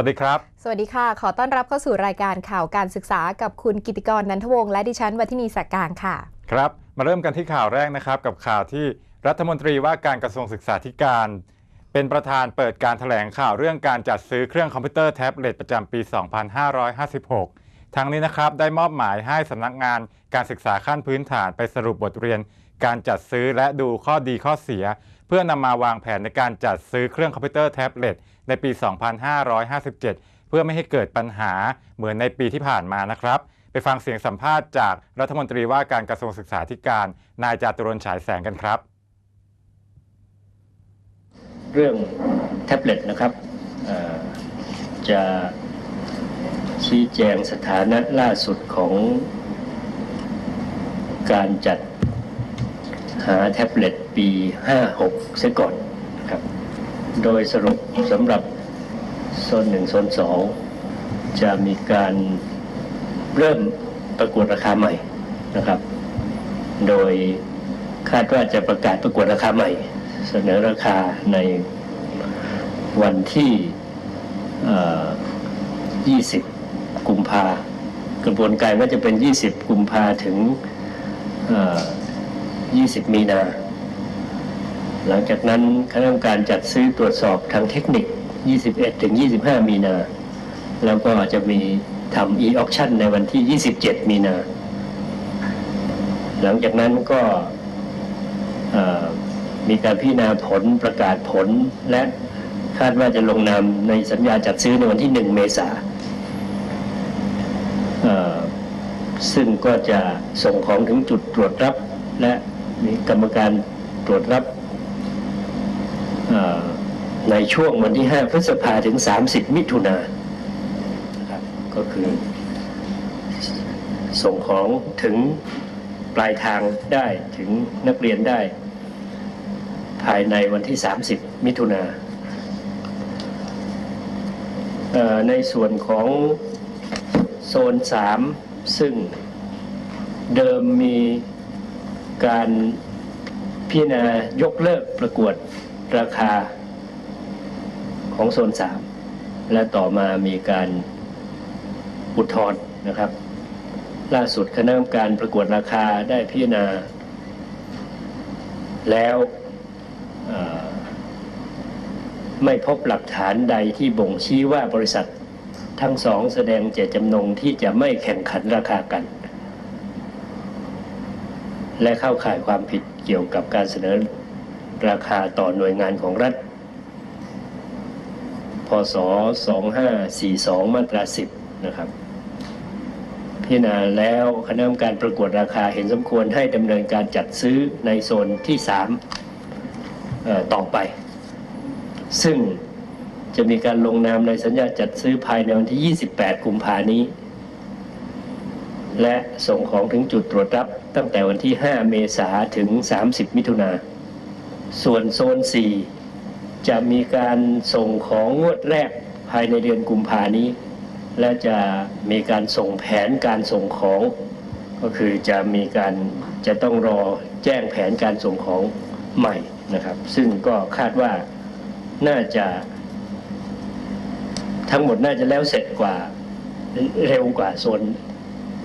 สวัสดีครับ สวัสดีค่ะ ขอต้อนรับเข้าสู่รายการข่าวการศึกษากับคุณกิติกรนันทวงศ์และดิฉันวัฒนีสักการค่ะ ครับ มาเริ่มกันที่ข่าวแรกนะครับ กับข่าวที่รัฐมนตรีว่าการกระทรวงศึกษาธิการ เป็นประธานเปิดการถแถลงข่าวเรื่องการจัดซื้อเครื่องคอมพิวเตอร์แท็บเล็ตประจำปี 2556 ทั้งนี้นะครับได้มอบหมายให้สำนักงานการศึกษาขั้นพื้นฐานไปสรุปบทเรียน การจัดซื้อและดูข้อดีข้อเสีย เพื่อนำมาวางแผนในการจัดซื้อเครื่องคอมพิวเตอร์แท็บเล็ตในปี 2557 เพื่อไม่ให้เกิดปัญหาเหมือนในปีที่ผ่านมานะครับ ไปฟังเสียงสัมภาษณ์จากรัฐมนตรีว่าการกระทรวงศึกษาธิการ นายจาตุรนฉายแสงกันครับ เรื่องแท็บเล็ตนะครับจะชี้แจงสถานะล่าสุดของการจัด หาแท็บเล็ตปี 56เสียก่อนครับ โดยสรุปสำหรับโซน1โซน2จะมีการเริ่มประกวดราคาใหม่นะครับ โดยคาดว่าจะประกาศประกวดราคาใหม่ เสนอราคาในวันที่เอ่อ20 กุมภากระบวนการก็จะเป็น 20 กุมภาถึง 20 มีนา หลังจากนั้นคณะกรรมการจัดซื้อตรวจสอบทางเทคนิค 21 ถึง 25 มีนา แล้วก็จะมีทำ e-auction ในวันที่ 27 มีนา หลังจากนั้นก็มีการพิจารณาผลประกาศผลและคาดว่าจะลงนามในสัญญาจัดซื้อในวันที่ 1 เมษาเอ่อซึ่งก็จะส่งของถึงจุดตรวจรับและ มีกรรมการตรวจรับในช่วงวันที่ 5 พฤษภาถึง 30 มิถุนานะครับก็คือ ส่งของถึงปลายทางได้ถึงนักเรียนได้ ภายในวันที่ 30 มิถุนาในส่วนของโซน 3 ซึ่งเดิมมี การพิจารณายกเลิกประกวดราคาของโซน 3 และต่อมามีการอุทธรณ์นะครับ ล่าสุดคณะกรรมการประกวดราคาได้พิจารณา แล้วไม่พบหลักฐานใดที่บ่งชี้ว่าบริษัททั้งสองแสดงเจตจำนงที่จะไม่แข่งขันราคากัน และเข้าข่ายความผิดเกี่ยวกับการเสนอราคาต่อหน่วยงานของรัฐ พศ 2542 มาตรา 10 นะครับ พิจารณาแล้วคณะกรรมการประกวดราคาเห็นสมควรให้ดำเนินการจัดซื้อในโซนที่ 3 ต่อไป ซึ่งจะมีการลงนามในสัญญาจัดซื้อภายในวันที่ 28 กุมภานี้ และส่งของถึงจุดตรวจรับตั้งแต่วันที่ 5 เมษาถึง 30 มิถุนา ส่วนโซน 4 จะมีการส่งของงวดแรกภายในเดือนกุมภานี้ และจะมีการส่งแผนการส่งของ ก็คือจะมีการจะต้องรอแจ้งแผนการส่งของใหม่นะครับ ซึ่งก็คาดว่าน่าจะ ทั้งหมดน่าจะแล้วเสร็จกว่าเร็วกว่าโซน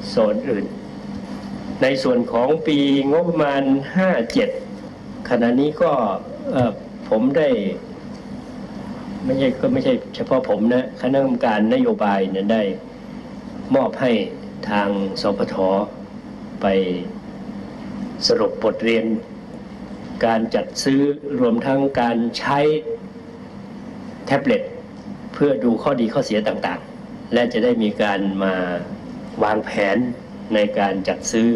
โซนอื่น ในส่วนของปีงบประมาณ 57 ขณะนี้ก็ผมได้ไม่ใช่ก็ไม่ใช่เฉพาะผมนะคณะกรรมการนโยบายเนี่ยได้มอบให้ทางสพทไปสรุปบทเรียน การจัดซื้อรวมทั้งการใช้แท็บเล็ตเพื่อดูข้อดีข้อเสียต่างๆ และจะได้มีการมาวางแผน ในการจัดซื้อ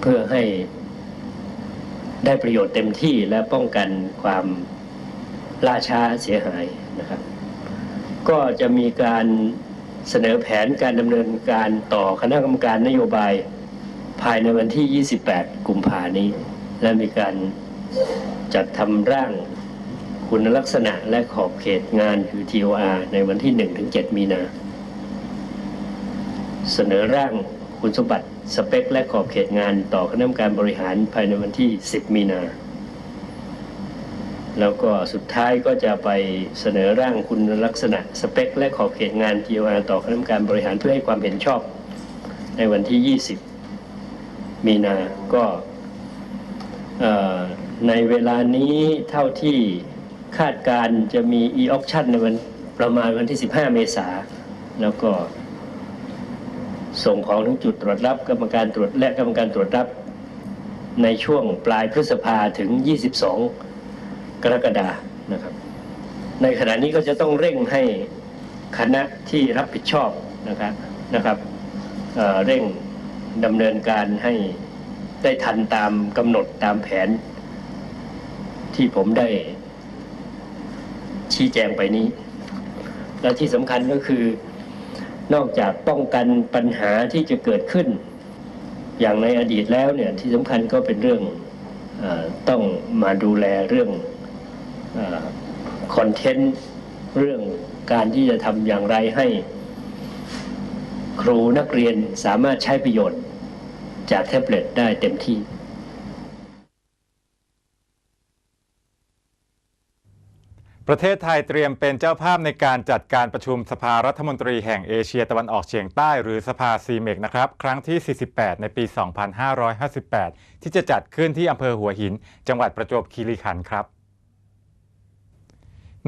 เพื่อให้ได้ประโยชน์เต็มที่และป้องกันความล่าช้าเสียหายนะครับ ก็จะมีการเสนอแผนการดำเนินการต่อคณะกรรมการนโยบายภายในวันที่ 28 กุมภานี้ และมีการจัดทำร่างคุณลักษณะและขอบเขตงานคือ TOR ในวันที่ 1-7 มีนา เสนอร่างคุณสมบัติสเปค และขอบเขตงานต่อคณะกรรมการบริหารภายในวันที่ 10 มีนา แล้วก็สุดท้ายก็จะไปเสนอร่างคุณลักษณะสเปค และขอบเขตงาน GOR ต่อคณะกรรมการบริหารเพื่อให้ความเห็นชอบ ในวันที่ 20 มีนา ก็ในเวลานี้เท่าที่คาดการณ์จะมี e-auction ในวันประมาณวันที่ 15 เมษาแล้วก็ ส่งของถึงจุดตรวจรับกรรมการตรวจและกรรมการตรวจรับ ในช่วงปลายพฤษภาถึง 22 กรกฎานะครับ ในขณะนี้ก็จะต้องเร่งให้คณะที่รับผิดชอบนะครับนะครับเเร่งดำเนินการให้ได้ทันตามกำหนดตามแผน ที่ผมได้ชี้แจงไปนี้ และที่สำคัญก็คือ นอกจากป้องกันปัญหาที่จะเกิดขึ้น อย่างในอดีตแล้วเนี่ยที่สำคัญก็เป็นเรื่องออต้องมาดูแลเรื่องคอนเทนต์เรื่องการที่จะทำอย่างไรให้ ครูนักเรียนสามารถใช้ประโยชน์จากแท็บเล็ตได้เต็มที่ ประเทศไทยเตรียมเป็นเจ้าภาพในการจัดการประชุมสภารัฐมนตรีแห่งเอเชียตะวันออกเฉียงใต้หรือสภาซีเมกนะครับ ครั้งที่ 48 ในปี 2558 ที่จะจัดขึ้นที่อำเภอหัวหิน จังหวัดประจวบคีรีขันธ์ครับ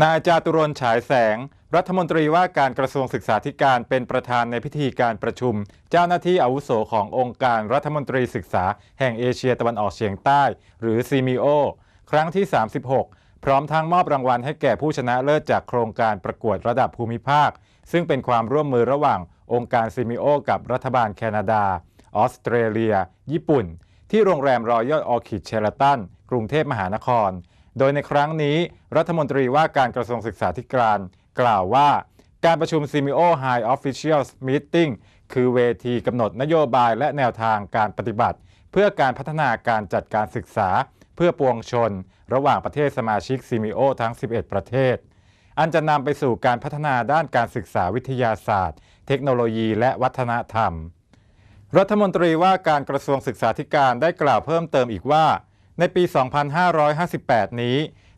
นายจาตุรนฉายแสง รัฐมนตรีว่าการกระทรวงศึกษาธิการเป็นประธานในพิธีการประชุม เจ้าหน้าที่อาวุโสขององค์การรัฐมนตรีศึกษาแห่งเอเชียตะวันออกเฉียงใต้ หรือซีมิโอครั้งที่ 36 พร้อมทั้งมอบรางวัลให้แก่ผู้ชนะเลิศจากโครงการประกวดระดับภูมิภาค ซึ่งเป็นความร่วมมือระหว่างองค์การซีมิโอ กับรัฐบาลแคนาดา ออสเตรเลีย ญี่ปุ่น ที่โรงแรมรอยัลออคิดเชลตัน กรุงเทพมหานคร โดยในครั้งนี้ รัฐมนตรีว่าการกระทรวงศึกษาธิการ กล่าวว่า การประชุม CMO High Officials Meeting คือเวทีกำหนดนโยบายและแนวทางการปฏิบัติ เพื่อการพัฒนาการจัดการศึกษา พื่อปวงชน ระหว่างประเทศสมาชิก CMO ทั้ง 11 ประเทศ อันจะนำไปสู่การพัฒนาด้านการศึกษาวิทยาศาสตร์ เทคโนโลยีและวัฒนธรรม รัฐมนตรีว่าการกระทรวงศึกษาธิการได้กล่าวเพิ่มเติมอีกว่า ในปี 2558 นี้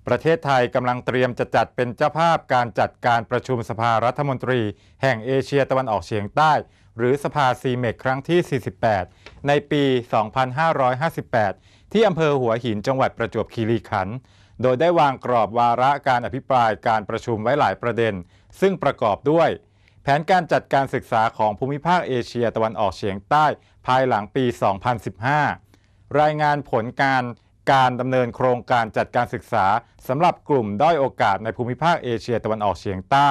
ประเทศไทยกำลังเตรียมจะจัดเป็นเจ้าภาพการจัดการประชุมสภารัฐมนตรี แห่งเอเชียตะวันออกเฉียงใต้ หรือสภาซีเมกครั้งที่ 48 ในปี 2558 ที่อำเภอหัวหินจังหวัดประจวบคีรีขันธ์โดยได้วางกรอบวาระการอภิปรายการประชุมไว้หลายประเด็น ซึ่งประกอบด้วย แผนการจัดการศึกษาของภูมิภาคเอเชียตะวันออกเฉียงใต้ภายหลังปี 2015 รายงานผลการการดำเนินโครงการจัดการศึกษาสำหรับกลุ่มด้อยโอกาสในภูมิภาคเอเชียตะวันออกเฉียงใต้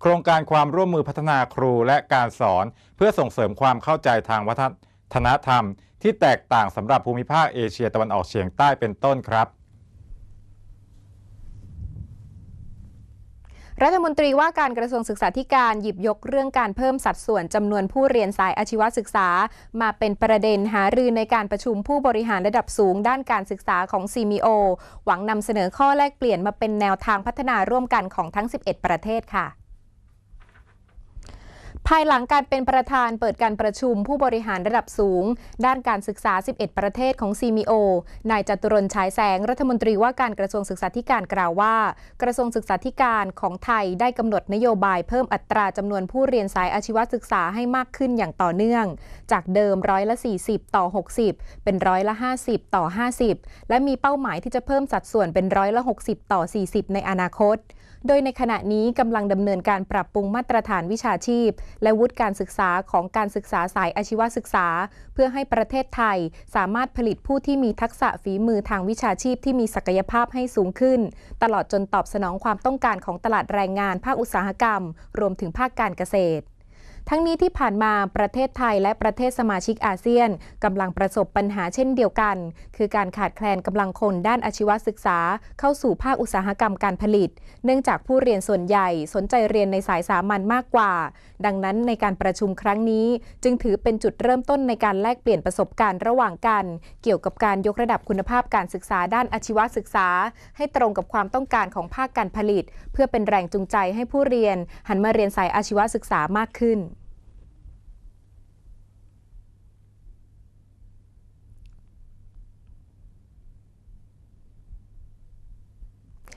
โครงการความร่วมมือพัฒนาครูและการสอน เพื่อส่งเสริมความเข้าใจทางวัฒนธรรม ธนธรรม ที่แตกต่างสำหรับภูมิภาคเอเชียตะวันออกเฉียงใต้เป็นต้นครับรัฐมนตรีว่าการกระทรวงศึกษาธิการหยิบยกเรื่องการเพิ่มสัดส่วนจำนวนผู้เรียนสายอาชีวศึกษา มาเป็นประเด็นหารือในการประชุมผู้บริหารระดับสูงด้านการศึกษาของ CMO หวังนำเสนอข้อแลกเปลี่ยนมาเป็นแนวทางพัฒนาร่วมกันของทั้ง 11 ประเทศค่ะ ภายหลังการเป็นประธานเปิดการประชุมผู้บริหารระดับสูง ด้านการศึกษา 11 ประเทศของ CMO นายจตุรนฉายแสงรัฐมนตรีว่าการกระทรวงศึกษาธิการกล่าวว่า กระทรวงศึกษาธิการของไทยได้กำหนดนโยบายเพิ่มอัตราจำนวนผู้เรียนสายอาชีวศึกษาให้มากขึ้นอย่างต่อเนื่อง จากเดิมร้อยละ 40 ต่อ 60 เป็นร้อยละ 50 ต่อ 50 และมีเป้าหมายที่จะเพิ่มสัดส่วนเป็นร้อยละ 60 ต่อ 40 ในอนาคต โดยในขณะนี้กำลังดำเนินการปรับปรุงมาตรฐานวิชาชีพ และวุฒิการศึกษาของการศึกษาสายอาชีวศึกษา เพื่อให้ประเทศไทยสามารถผลิตผู้ที่มีทักษะฝีมือทางวิชาชีพที่มีศักยภาพให้สูงขึ้น ตลอดจนตอบสนองความต้องการของตลาดแรงงานภาคอุตสาหกรรม รวมถึงภาคการเกษตร ทั้งนี้ที่ผ่านมาประเทศไทยและประเทศสมาชิกอาเซียนกำลังประสบปัญหาเช่นเดียวกัน คือการขาดแคลนกำลังคนด้านอาชีวศึกษา เข้าสู่ภาคอุตสาหกรรมการผลิต เนื่องจากผู้เรียนส่วนใหญ่สนใจเรียนในสายสามัญมากกว่า ดังนั้นในการประชุมครั้งนี้ จึงถือเป็นจุดเริ่มต้นในการแลกเปลี่ยนประสบการณ์ระหว่างกัน เกี่ยวกับการยกระดับคุณภาพการศึกษาด้านอาชีวศึกษา ให้ตรงกับความต้องการของภาคการผลิต เพื่อเป็นแรงจูงใจให้ผู้เรียนหันมาเรียนสายอาชีวศึกษามากขึ้น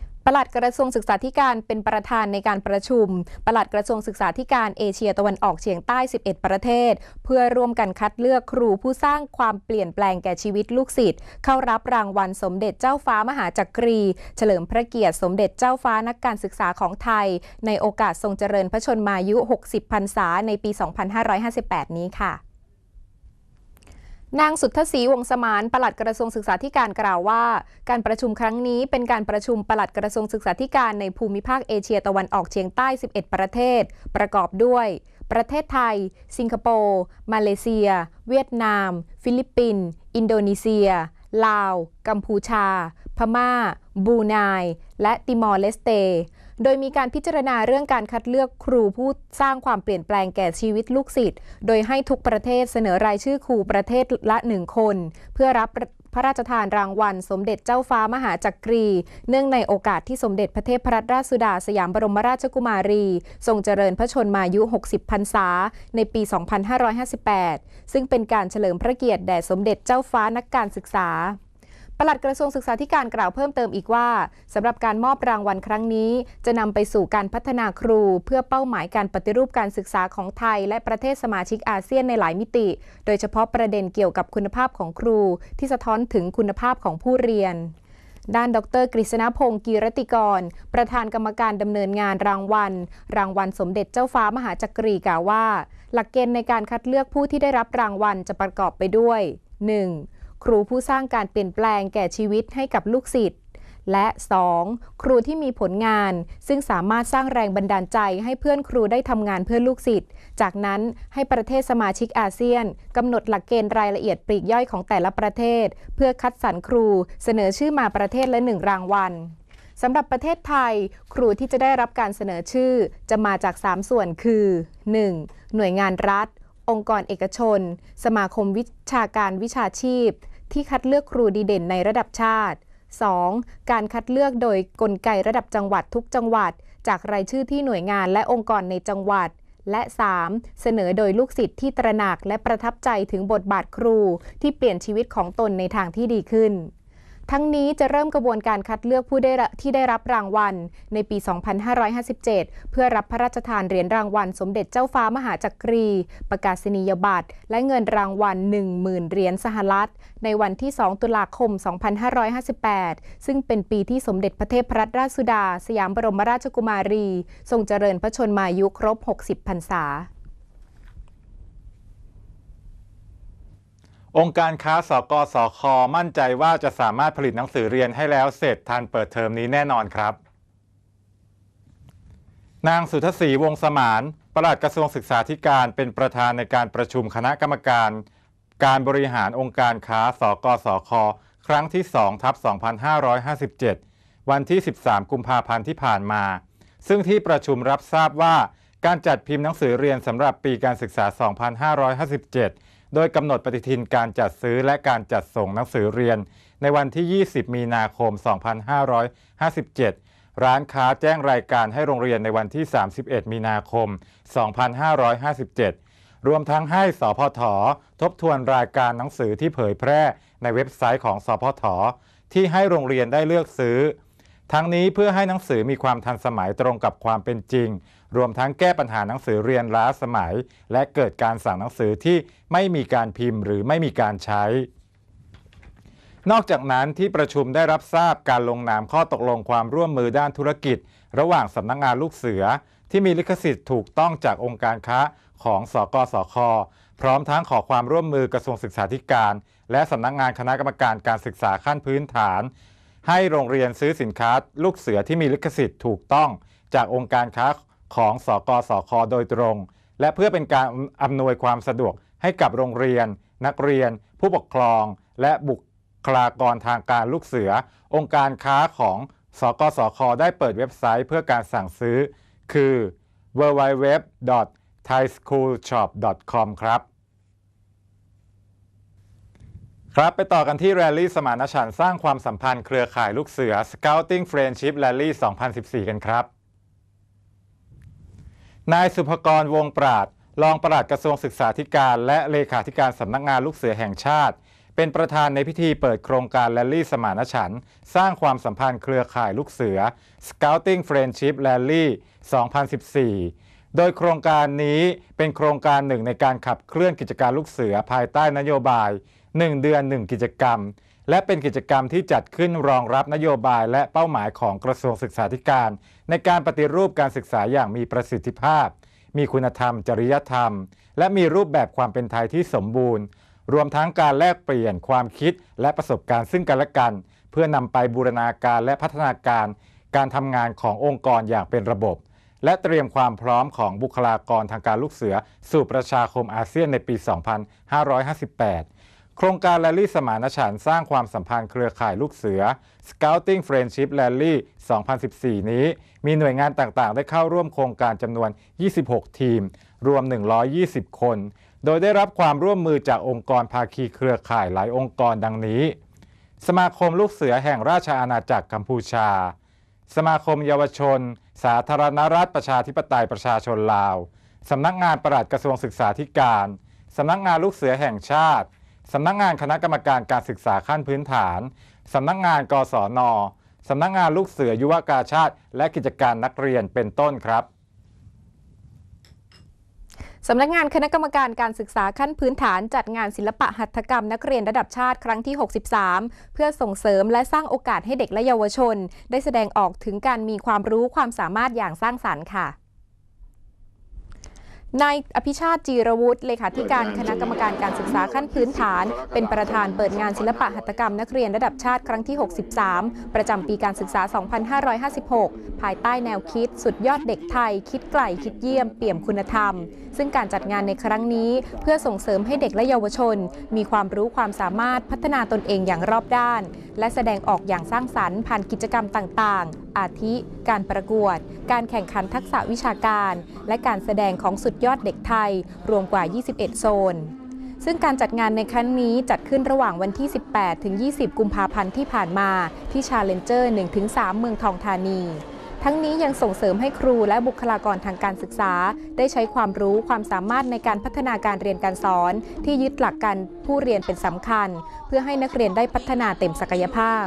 ข ปลัดกระทรวงศึกษาธิการเป็นประธานในการประชุม ปลัดกระทรวงศึกษาธิการเอเชียตะวันออกเฉียงใต้ 11 ประเทศ เพื่อร่วมกันคัดเลือกครูผู้สร้างความเปลี่ยนแปลงแก่ชีวิตลูกศิษย์เข้ารับรางวัลสมเด็จเจ้าฟ้ามหาจักรี เฉลิมพระเกียรติสมเด็จเจ้าฟ้านักการศึกษาของไทย ในโอกาสทรงเจริญพระชนมายุ 60 พรรษาในปี 2558 นี้ค่ะ นางสุทธศรีวงสมานปลัดกระทรวงศึกษาธิการกล่าวว่า การประชุมครั้งนี้เป็นการประชุมปลัดกระทรวงศึกษาธิการในภูมิภาคเอเชียตะวันออกเฉียงใต้ 11 ประเทศ ประกอบด้วย ประเทศไทย สิงคโปร์ มาเลเซีย เวียดนาม ฟิลิปปินส์อินโดนีเซีย ลาว กัมพูชา พม่าบรูไนและติมอร์เลสเต โดยมีการพิจารณาเรื่องการคัดเลือกครูผู้สร้างความเปลี่ยนแปลงแก่ชีวิตลูกศิษย์ โดยให้ทุกประเทศเสนอรายชื่อครูประเทศละหนึ่งคน เพื่อรับพระราชทานรางวัล สมเด็จเจ้าฟ้ามหาจักรี เนื่องในโอกาสที่สมเด็จพระเทพรัตนราชสุดาสยามบรมราชกุมารี ทรงเจริญพระชนมายุ 60 พรรษา ในปี 2558 ซึ่งเป็นการเฉลิมพระเกียรติแด่สมเด็จเจ้าฟ้านักการศึกษา ปลัดกระทรวงศึกษาธิการกล่าวเพิ่มเติมอีกว่าสำหรับการมอบรางวัลครั้งนี้ จะนำไปสู่การพัฒนาครู เพื่อเป้าหมายการปฏิรูปการศึกษาของไทย และประเทศสมาชิกอาเซียนในหลายมิติ โดยเฉพาะประเด็นเกี่ยวกับคุณภาพของครู ที่สะท้อนถึงคุณภาพของผู้เรียนด้านดรกฤษณพงศ์กีรติกร ประธานกรรมการดำเนินงานรางวัล รางวัลสมเด็จเจ้าฟ้ามหาจักรีกล่าวว่า หลักเกณฑ์ในการคัดเลือกผู้ที่ได้รับรางวัลจะประกอบไปด้วย 1. ครูผู้สร้างการเปลี่ยนแปลงแก่ชีวิตให้กับลูกศิษย์และ 2. ครูที่มีผลงาน ซึ่งสามารถสร้างแรงบันดาลใจให้เพื่อนครูได้ทำงานเพื่อลูกศิษย์ จากนั้นให้ประเทศสมาชิกอาเซียนกำหนดหลักเกณฑ์รายละเอียดปลีกย่อยของแต่ละประเทศ เพื่อคัดสรรครูเสนอชื่อมาประเทศละหนึ่งรางวัลสำหรับประเทศไทย ครูที่จะได้รับการเสนอชื่อ จะมาจาก 3 ส่วนคือ 1. หน่วยงานรัฐ องค์กรเอกชน สมาคมวิชาการวิชาชีพ ที่คัดเลือกครูดีเด่นในระดับชาติ 2. การคัดเลือกโดยกลไกระดับจังหวัดทุกจังหวัด จากรายชื่อที่หน่วยงานและองค์กรในจังหวัด และ 3. เสนอโดยลูกศิษย์ที่ตระหนักและประทับใจถึงบทบาทครูที่เปลี่ยนชีวิตของตนในทางที่ดีขึ้น ทั้งนี้จะเริ่มกระบวนการคัดเลือกผู้ได้ที่ได้รับรางวัล ในปี 2557 เพื่อรับพระราชทานเหรียญรางวัล สมเด็จเจ้าฟ้ามหาจักรี ประกาศนียบัตร และเงินรางวัล 10,000 เหรียญสหรัฐ ในวันที่ 2 ตุลาคม 2558 ซึ่งเป็นปีที่สมเด็จพระเทพรัตนราชสุดา สยามบรมราชกุมารี ทรงเจริญพระชนมายุครบ 60 พรรษา องค์การค้าสกสค มั่นใจว่าจะสามารถผลิตหนังสือเรียนให้แล้วเสร็จทันเปิดเทอมนี้แน่นอนครับ นางสุทธศรีวงสมานปลัดกระทรวงศึกษาธิการเป็นประธานในการประชุมคณะกรรมการ การบริหารองค์การค้าสกสค ครั้งที่2ทับ2557 วันที่ 13 กุมภาพันธ์ที่ผ่านมา ซึ่งที่ประชุมรับทราบว่าการจัดพิมพ์หนังสือเรียนสำหรับปีการศึกษา 2557 โดยกำหนดปฏิทินการจัดซื้อและการจัดส่งหนังสือเรียน ในวันที่ 20 มีนาคม 2557 ร้านค้าแจ้งรายการให้โรงเรียนในวันที่ 31 มีนาคม 2557 รวมทั้งให้สพททบทวนรายการหนังสือที่เผยแพร่ในเว็บไซต์ของสพทที่ให้โรงเรียนได้เลือกซื้อ ทั้งนี้เพื่อให้หนังสือมีความทันสมัยตรงกับความเป็นจริง รวมทั้งแก้ปัญหาหนังสือเรียนล้าสมัย และเกิดการสั่งหนังสือที่ไม่มีการพิมพ์หรือไม่มีการใช้ นอกจากนั้นที่ประชุมได้รับทราบการลงนามข้อตกลงความร่วมมือด้านธุรกิจ ระหว่างสำนักงานลูกเสือ ที่มีลิขสิทธิ์ถูกต้องจากองค์การค้าของสกสคพร้อมทั้งขอความร่วมมือ กระทรวงศึกษาธิการ และสำนักงานคณะกรรมการการศึกษาขั้นพื้นฐาน ให้โรงเรียนซื้อสินค้าลูกเสือที่มีลิขสิทธิ์ถูกต้อง จากองค์การค้าของสกสคโดยตรง และเพื่อเป็นการอำนวยความสะดวกให้กับโรงเรียน นักเรียน ผู้ปกครอง และบุคลากรทางการลูกเสือ องค์การค้าของสกสคได้เปิดเว็บไซต์เพื่อการสั่งซื้อ คือ www.thaischoolshop.com ครับ ครับ ไปต่อกันที่แรลลี่สมานฉันท์สร้างความสัมพันธ์เครือข่ายลูกเสือ Scouting Friendship Rally 2014 กันครับ นายสุภกรวงปราดรองปลัดกระทรวงศึกษาธิการและเลขาธิการสำนักงานลูกเสือแห่งชาติ เป็นประธานในพิธีเปิดโครงการแรลลี่สมานฉันท์สร้างความสัมพันธ์เครือข่ายลูกเสือ Scouting Friendship Rally 2014 โดยโครงการนี้เป็นโครงการหนึ่งในการขับเคลื่อนกิจการลูกเสือภายใต้นโยบาย 1 เดือน 1 กิจกรรม และเป็นกิจกรรมที่จัดขึ้นรองรับนโยบายและเป้าหมายของกระทรวงศึกษาธิการ ในการปฏิรูปการศึกษาอย่างมีประสิทธิภาพ มีคุณธรรม จริยธรรม และมีรูปแบบความเป็นไทยที่สมบูรณ์ รวมทั้งการแลกเปลี่ยนความคิดและประสบการณ์ซึ่งกันและกัน เพื่อนำไปบูรณาการและพัฒนาการการทำงานขององค์กรอย่างเป็นระบบ และเตรียมความพร้อมของบุคลากรทางการลูกเสือ สู่ประชาคมอาเซียนในปี 2558 โครงการแรลลี่สมานฉันท์สร้างความสัมพันธ์เครือข่ายลูกเสือ Scouting Friendship Rally 2014 นี้ มีหน่วยงานต่างๆ ได้เข้าร่วมโครงการจำนวน 26 ทีม รวม 120 คน โดยได้รับความร่วมมือจากองค์กรภาคีเครือข่ายหลายองค์กรดังนี้ สมาคมลูกเสือแห่งราชอาณาจักรกัมพูชา สมาคมเยาวชน สาธารณรัฐประชาธิปไตยประชาชนลาว สำนักงานปลัดกระทรวงศึกษาธิการ สำนักงานลูกเสือแห่งชาติ สำนักงานคณะกรรมการการศึกษาขั้นพื้นฐาน สำนักงานกศนสำนักงานลูกเสือยุวกาชาติ และกิจการนักเรียนเป็นต้นครับสำนักงานคณะกรรมการการศึกษาขั้นพื้นฐานจัดงานศิลปะหัตถกรรมนักเรียนระดับชาติครั้งที่ 63 เพื่อส่งเสริมและสร้างโอกาสให้เด็กและเยาวชน ได้แสดงออกถึงการมีความรู้ความสามารถอย่างสร้างสรรค์ค่ะ นายอภิชาติจีรวุฒิเลขาธิการคณะกรรมการการศึกษาขั้นพื้นฐาน เป็นประธานเปิดงานศิลปะหัตถกรรมนักเรียนระดับชาติครั้งที่ 63 ประจำปีการศึกษา 2556 ภายใต้แนวคิดสุดยอดเด็กไทย คิดไกลคิดเยี่ยมเปี่ยมคุณธรรม ซึ่งการจัดงานในครั้งนี้ เพื่อส่งเสริมให้เด็กและเยาวชน มีความรู้ความสามารถพัฒนาตนเองอย่างรอบด้าน และแสดงออกอย่างสร้างสรรค์ผ่านกิจกรรมต่างๆ อาทิ การประกวด การแข่งขันทักษะวิชาการ และการแสดงของสุดยอดเด็กไทย รวมกว่า 21 โซน ซึ่งการจัดงานในครั้งนี้จัดขึ้นระหว่างวันที่ 18 ถึง 20 กุมภาพันธ์ที่ผ่านมาที่ชาเลนเจอร์ 1-3 เมืองทองธานีทั้งนี้ยังส่งเสริมให้ครูและบุคลากรทางการศึกษา ได้ใช้ความรู้ความสามารถในการพัฒนาการเรียนการสอน ที่ยึดหลักการผู้เรียนเป็นสำคัญ เพื่อให้นักเรียนได้พัฒนาเต็มศักยภาพ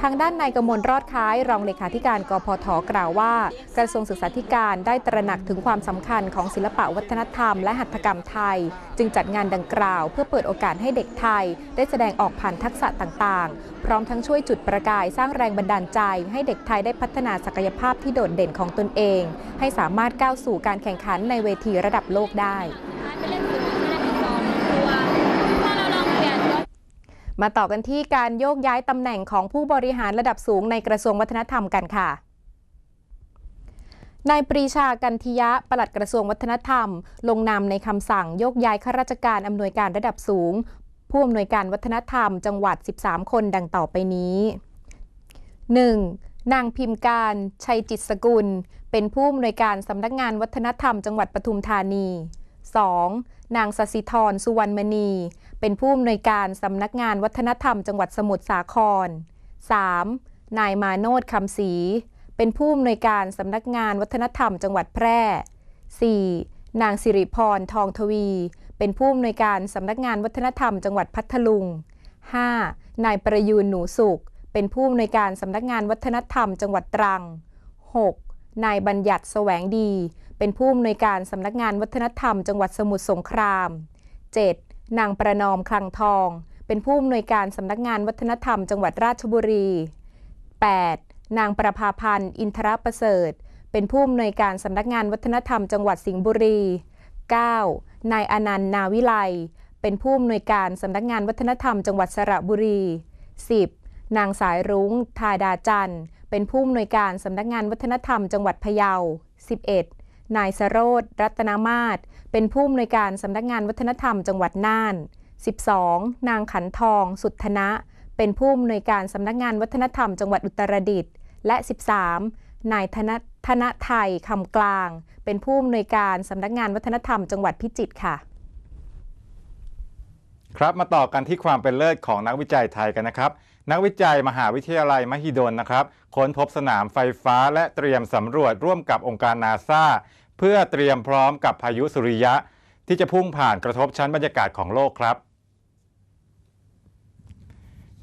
ทางด้านนายกมลรอดค้าย รองเลขาธิการกพทกล่าวว่า กระทรวงศึกษาธิการได้ตระหนักถึงความสำคัญของศิลปะวัฒนธรรมและหัตถกรรมไทย จึงจัดงานดังกล่าว เพื่อเปิดโอกาสให้เด็กไทย ได้แสดงออกผ่านทักษะต่างๆ พร้อมทั้งช่วยจุดประกายสร้างแรงบันดาลใจ ให้เด็กไทยได้พัฒนาศักยภาพที่โดดเด่นของตนเอง ให้สามารถก้าวสู่การแข่งขันในเวทีระดับโลกได้ ไปเล่นสื่อไม่ได้เป็นสองตัวถ้าเราลองเปลี่ยนก็ มาต่อกันที่การโยกย้ายตำแหน่งของผู้บริหารระดับสูงในกระทรวงวัฒนธรรมกันค่ะนายปรีชากันทิยะ ปลัดกระทรวงวัฒนธรรม ลงนามในคำสั่งโยกย้ายข้าราชการอำนวยการระดับสูง ผู้อำนวยการวัฒนธรรม จังหวัด 13 คนดังต่อไปนี้ 1. นางพิมพ์การ ชัยจิตสกุล เป็นผู้อำนวยการสำนักงานวัฒนธรรม จังหวัดปทุมธานี 2. นางสสิธร สุวรรณมณี เป็นผู้อำนวยการสำนักงานวัฒนธรรมจังหวัดสมุทรสาคร 3. นายมาโนดคำศรีเป็นผู้อำนวยการสำนักงานวัฒนธรรมจังหวัดแพร่ 4. นางสิริพรทองทวี เป็นผู้อำนวยการสำนักงานวัฒนธรรมจังหวัดพัทลุง 5. นายประยูนหนูสุข เป็นผู้อำนวยการสำนักงานวัฒนธรรมจังหวัดตรัง 6. นายบัญญัติแสวงดี เป็นผู้อำนวยการสำนักงานวัฒนธรรมจังหวัดสมุทรสงคราม 7. นางประนอมคลังทอง เป็นผู้อำนวยการสำนักงานวัฒนธรรมจังหวัดราชบุรี 8. นางประภาพันธ์ อินทรประเสริฐ เป็นผู้อำนวยการสำนักงานวัฒนธรรมจังหวัดสิงห์บุรี 9. นายอนันต์นาวิไล เป็นผู้อำนวยการสำนักงานวัฒนธรรมจังหวัดสระบุรี 10. นางสายรุ้ง ทาดาจันทร์ เป็นผู้อำนวยการสำนักงานวัฒนธรรมจังหวัดพะเยา 11. นายสโรธรัตนามาศ เป็นผู้อำนวยการสำนักงานวัฒนธรรมจังหวัดน่าน 12. นางขันทอง สุทธนะ เป็นผู้อำนวยการสำนักงานวัฒนธรรมจังหวัดอุตรดิตถ์และ 13. นายธนธนไทยคำกลาง เป็นผู้อำนวยการสำนักงานวัฒนธรรมจังหวัดพิจิตรค่ะ ครับมาต่อกันที่ความเป็นเลิศของนักวิจัยไทยกันนะครับ นักวิจัยมหาวิทยาลัยมหิดลนะครับค้นพบสนามไฟฟ้าและเตรียมสำรวจร่วมกับองค์การนาซา เพื่อเตรียมพร้อมกับพายุสุริยะ ที่จะพุ่งผ่านกระทบชั้นบรรยากาศของโลกครับ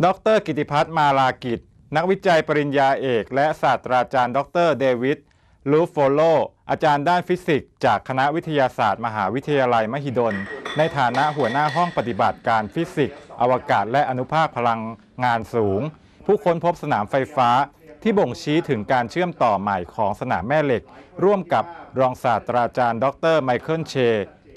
ดร กิติพัฒน์มาลากิจ นักวิจัยปริญญาเอก และศาสตราจารย์ ดรเดวิดลูฟโฟโล อาจารย์ด้านฟิสิกส์จากคณะวิทยาศาสตร์ มหาวิทยาลัยมหิดล ในฐานะหัวหน้าห้องปฏิบัติการฟิสิกส์อวกาศและอนุภาคพลังงานสูง ผู้ค้นพบสนามไฟฟ้า ที่บ่งชี้ถึงการเชื่อมต่อใหม่ของสนามแม่เหล็ก ร่วมกับรองศาสตราจารย์ ดรไมเคิลเช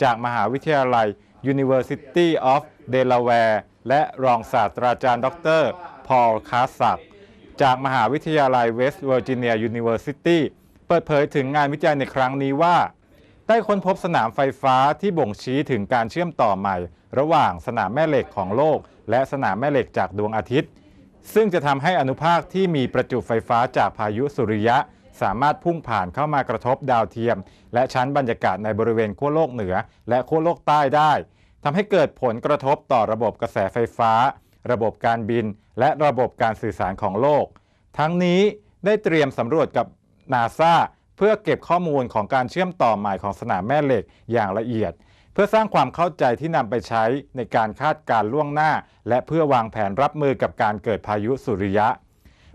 จากมหาวิทยาลัย University of Delaware และรองศาสตราจารย์ ดร พอลคาสักจากมหาวิทยาลัย West Virginia University เปิดเผยถึงงานวิจัยในครั้งนี้ว่า ได้ค้นพบสนามไฟฟ้าที่บ่งชี้ถึงการเชื่อมต่อใหม่ ระหว่างสนามแม่เหล็กของโลก และสนามแม่เหล็กจากดวงอาทิตย์ ซึ่งจะทำให้อนุภาคที่มีประจุไฟฟ้าจากพายุสุริยะ สามารถพุ่งผ่านเข้ามากระทบดาวเทียม และชั้นบรรยากาศในบริเวณขั้วโลกเหนือ และขั้วโลกใต้ได้ทำให้เกิดผลกระทบต่อระบบกระแสไฟฟ้า ระบบการบิน และระบบการสื่อสารของโลก ทั้งนี้ได้เตรียมสำรวจกับนาซาเพื่อเก็บข้อมูลของการเชื่อมต่อใหม่ของสนามแม่เหล็กอย่างละเอียด เพื่อสร้างความเข้าใจที่นำไปใช้ในการคาดการล่วงหน้า และเพื่อวางแผนรับมือกับการเกิดพายุสุริยะ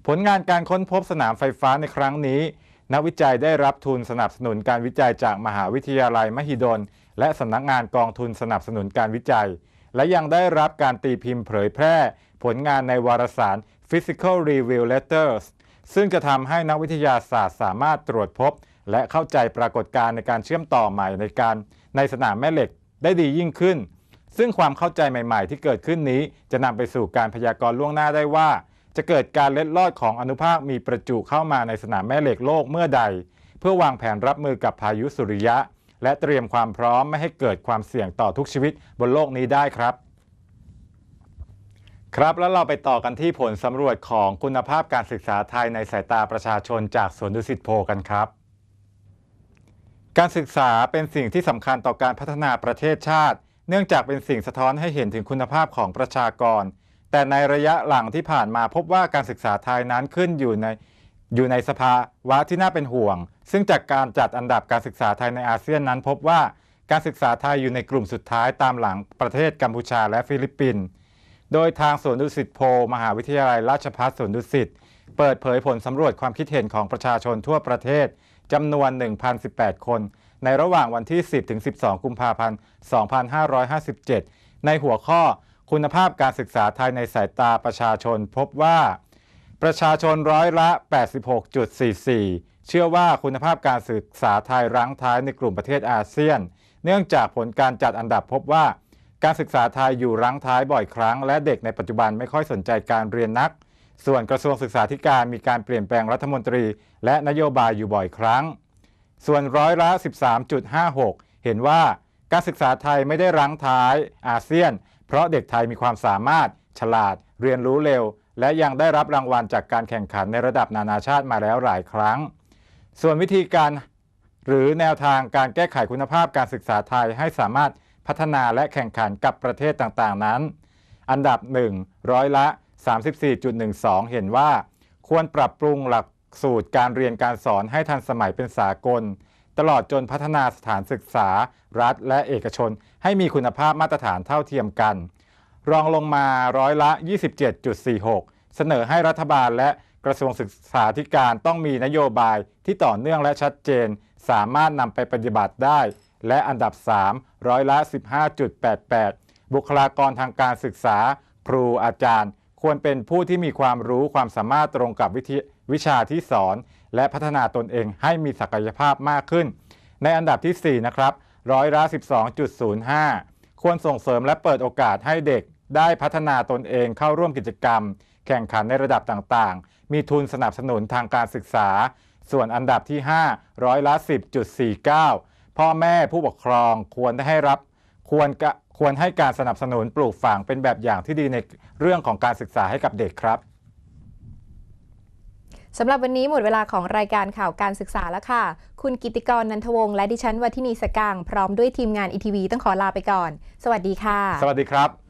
ผลงานการค้นพบสนามไฟฟ้าในครั้งนี้ นักวิจัยได้รับทุนสนับสนุนการวิจัยจากมหาวิทยาลัยมหิดล และสำนักงานกองทุนสนับสนุนการวิจัย และยังได้รับการตีพิมพ์เผยแพร่ ผลงานในวารสาร Physical Review Letters ซึ่งจะทำให้นักวิทยาศาสตร์สามารถตรวจพบ และเข้าใจปรากฏการณ์ในการเชื่อมต่อใหม่ในการ ในสนามแม่เหล็กได้ดียิ่งขึ้น ซึ่งความเข้าใจใหม่ ๆ ที่เกิดขึ้นนี้จะนำไปสู่การพยากรณ์ล่วงหน้าได้ว่า จะเกิดการเล็ดลอดของอนุภาคมีประจุเข้ามาในสนามแม่เหล็กโลกเมื่อใด เพื่อวางแผนรับมือกับพายุสุริยะ และเตรียมความพร้อมไม่ให้เกิดความเสี่ยงต่อทุกชีวิตบนโลกนี้ได้ครับครับแล้วเราไปต่อกันที่ผลสำรวจของคุณภาพการศึกษาไทยในสายตาประชาชนจากสวนดุสิตโพกันครับ การศึกษาเป็นสิ่งที่สำคัญต่อการพัฒนาประเทศชาติ เนื่องจากเป็นสิ่งสะท้อนให้เห็นถึงคุณภาพของประชากร แต่ในระยะหลังที่ผ่านมาพบว่าการศึกษาไทยนั้นขึ้นอยู่ในอยู่ในสภาวะที่น่าเป็นห่วง ซึ่งจากการจัดอันดับการศึกษาไทยในอาเซียนนั้น พบว่าการศึกษาไทยอยู่ในกลุ่มสุดท้ายตามหลังประเทศกัมพูชาและฟิลิปปินส์ โดยทางสวนดุสิตโพลมหาวิทยาลัยราชภัฏสวนดุสิตเปิดเผยผลสำรวจความคิดเห็นของประชาชนทั่วประเทศ จำนวน 1,018 คน ในระหว่างวันที่ 10 ถึง 12 กุมภาพันธ์ 2557 ในหัวข้อคุณภาพการศึกษาไทยในสายตาประชาชนพบว่า ประชาชนร้อยละ 86.44 เชื่อว่าคุณภาพการศึกษาไทยรั้งท้ายในกลุ่มประเทศอาเซียน เนื่องจากผลการจัดอันดับพบว่า การศึกษาไทยอยู่รั้งท้ายบ่อยครั้ง และเด็กในปัจจุบันไม่ค่อยสนใจการเรียนนัก ส่วนกระทรวงศึกษาธิการมีการเปลี่ยนแปลงรัฐมนตรี และนโยบายอยู่บ่อยครั้ง ส่วนร้อยละ 13.56 เห็นว่าการศึกษาไทยไม่ได้รั้งท้ายอาเซียน เพราะเด็กไทยมีความสามารถ ฉลาด เรียนรู้เร็ว และยังได้รับรางวัลจากการแข่งขันในระดับนานาชาติมาแล้วหลายครั้ง ส่วนวิธีการหรือแนวทางการแก้ไขคุณภาพการศึกษาไทยให้สามารถพัฒนาและแข่งขันกับประเทศต่างๆนั้น อันดับ 1 ร้อยละ 34.12 เห็นว่า ควรปรับปรุงหลักสูตรการเรียนการสอนให้ทันสมัยเป็นสากล ตลอดจนพัฒนาสถานศึกษา รัฐและเอกชน ให้มีคุณภาพมาตรฐานเท่าเทียมกัน รองลงมาร้อยละ 27.46 เสนอให้รัฐบาลและกระทรวงศึกษาธิการต้องมีนโยบายที่ต่อเนื่องและชัดเจน สามารถนำไปปฏิบัติได้ และอันดับ 3 ร้อยละ 15.88 บุคลากรทางการศึกษา ครูอาจารย์ ควรเป็นผู้ที่มีความรู้ความสามารถตรงกับวิวชาที่สอน และพัฒนาตนเองให้มีศักยภาพมากขึ้น ในอันดับที่ 4 นะครับร้อยละ12.05 ควรส่งเสริมและเปิดโอกาสให้เด็ก ได้พัฒนาตนเองเข้าร่วมกิจกรรม แข่งขันในระดับต่างๆ มีทุนสนับสนุนทางการศึกษา ส่วนอันดับที่ 5 ร้อยละ10.49 พ่อแม่ผู้ปกครองควรได้ให้รับ ควรกะควรให้การสนับสนุนปลูกฝังเป็นแบบอย่างที่ดีในเรื่องของการศึกษาให้กับเด็กครับสำหรับวันนี้หมดเวลาของรายการข่าวการศึกษาแล้วค่ะ คุณกิติกรนันทวงศ์และดิฉันวัทินีสกางพร้อมด้วยทีมงานอีทีวีต้องขอลาไปก่อน สวัสดีค่ะ สวัสดีครับ